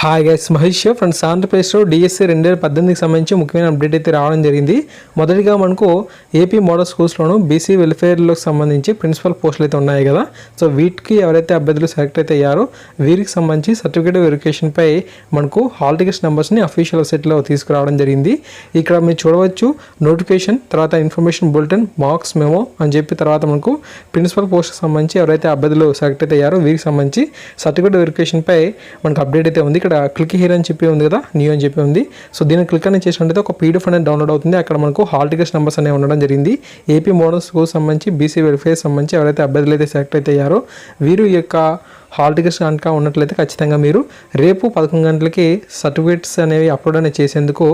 Hi guys Mahesh friends ఆంధ్రప్రదేశ్లో DSC రెండు వేల పద్దెనిమిదికి సంబంధించి ముఖ్యమైన అప్డేట్ అయితే రావడం జరిగింది. మొదటిగా మనకు ఏపీ మోడల్ స్కూల్స్లోను బీసీ వెల్ఫేర్లకు సంబంధించి ప్రిన్సిపల్ పోస్టులు అయితే ఉన్నాయి కదా. సో వీటికి ఎవరైతే అభ్యర్థులు సెలెక్ట్ అయితే అయ్యారో వీరికి సంబంధించి సర్టిఫికేట్ వెరిఫికేషన్పై మనకు హాల్ టికెట్స్ నెంబర్స్ని అఫీషియల్ వెబ్సైట్లో తీసుకురావడం జరిగింది. ఇక్కడ మీరు చూడవచ్చు నోటిఫికేషన్ తర్వాత ఇన్ఫర్మేషన్ బులెటిన్ మార్క్స్ మెమో అని చెప్పి తర్వాత మనకు ప్రిన్సిపల్ పోస్ట్కి సంబంధించి ఎవరైతే అభ్యర్థులు సెలెక్ట్ అయితే అయ్యారో వీరికి సంబంధించి సర్టిఫికేట్ వెరిఫికేషన్పై మనకు అప్డేట్ అయితే ఉంది. ఇక్కడ క్లిక్ హియర్ అని చెప్పి ఉంది కదా న్యూ అని చెప్పి ఉంది. సో దీన్ని క్లిక్ అని చేసినట్టయితే ఒక పీడిఎఫ్ అనేది డౌన్లోడ్ అవుతుంది. అక్కడ మనకు హాల్ టికెట్స్ నెంబర్స్ అనేవి ఉండడం జరిగింది. ఏపీ మోడల్ స్కూల్ సంబంధించి బీసీ వెల్ఫేర్ సంబంధించి ఎవరైతే అభ్యర్థులు అయితే సెలెక్ట్ అయితే అయ్యారో వీరు ఈ యొక్క హాల్ టికెట్స్ కనుక ఉన్నట్లయితే ఖచ్చితంగా మీరు రేపు పదకొండు గంటలకి సర్టిఫికేట్స్ అనేవి అప్లోడ్ అనేది చేసేందుకు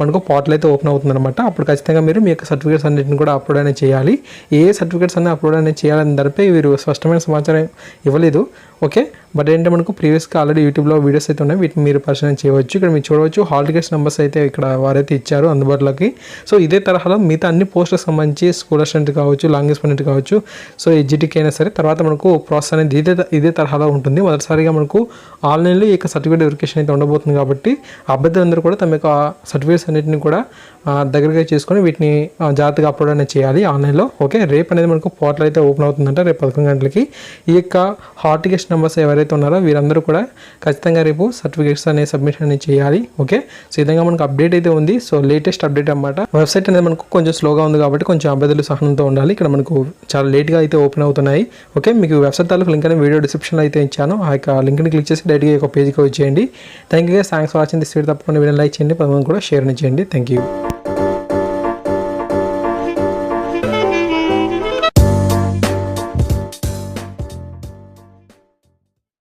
మనకు పోర్టల్ అయితే ఓపెన్ అవుతుందన్నమాట. అప్పుడు ఖచ్చితంగా మీరు మీ యొక్క సర్టిఫికేట్స్ అన్నింటిని కూడా అప్లోడ్ అనేది చేయాలి. ఏ సర్టిఫికేట్స్ అన్నీ అప్లోడ్ అనేది చేయాలని దానిపై వీరు స్పష్టమైన సమాచారం ఇవ్వలేదు. ఓకే? బట్ ఏంటంటే మనకు ప్రీవియస్గా ఆల్రెడీ యూట్యూబ్లో వీడియోస్ అయితే ఉన్నాయి. వీటిని మీరు పరిశీలన చేయవచ్చు. ఇక్కడ మీరు చూడవచ్చు. హాల్ టికెట్స్ నెంబర్స్ అయితే ఇక్కడ వారైతే ఇచ్చారు అందుబాటులోకి. సో ఇదే తరహాలో మిగతా అన్ని పోస్టులకు సంబంధించి స్కూల్ అసిస్టెంట్ కావచ్చు లాంగ్వేజ్ పండిట్ కావచ్చు. సో ఎడ్జిటిక్ అయినా సరే తర్వాత మనకు ప్రాసెస్ అనేది ఇదే ఇదే చాలా ఉంటుంది. మొదటిసారిగా మనకు ఆన్లైన్లో ఈ యొక్క సర్టిఫికేట్ వెరిఫికేషన్ అయితే ఉండబోతుంది కాబట్టి అభ్యర్థులందరూ కూడా తమ యొక్క సర్టిఫికేట్స్ అన్నింటిని కూడా దగ్గరగా చేసుకొని వీటిని జాగ్రత్తగా అప్లోడ్ అనేది చేయాలి ఆన్లైన్లో. ఓకే రేపు అనేది మనకు పోర్టల్ అయితే ఓపెన్ అవుతుందంట రేపు పదకొండు గంటలకి. ఈ యొక్క హాల్ టికెట్స్ నెంబర్స్ ఎవరైతే ఉన్నారో వీరందరూ కూడా ఖచ్చితంగా రేపు సర్టిఫికేట్స్ అనేది సబ్మిషన్ అనేది చేయాలి. ఓకే సో విధంగా మనకు అప్డేట్ అయితే ఉంది. సో లేటెస్ట్ అప్డేట్ అన్నమాట. వెబ్సైట్ అనేది మనకు కొంచెం స్లోగా ఉంది కాబట్టి కొంచెం అభ్యర్థులు సహనంతో ఉండాలి. ఇక్కడ మనకు చాలా లేట్గా అయితే ఓపెన్ అవుతున్నాయి. ఓకే మీకు వెబ్సైట్ తాలూకు లింక్ అనేది వీడియో డిస్క్రిప్షన్లో అయితే ఇచ్చాను. ఆ యొక్క లింక్ని క్లిక్ చేసి డైరెక్ట్గా ఒక పేజ్కి వచ్చేయండి. Thank you thanks for watching this video తప్పకుండా వీడియో లైక్ చేయండి. పదమూడు కూడా షేర్ చేయండి. Thank you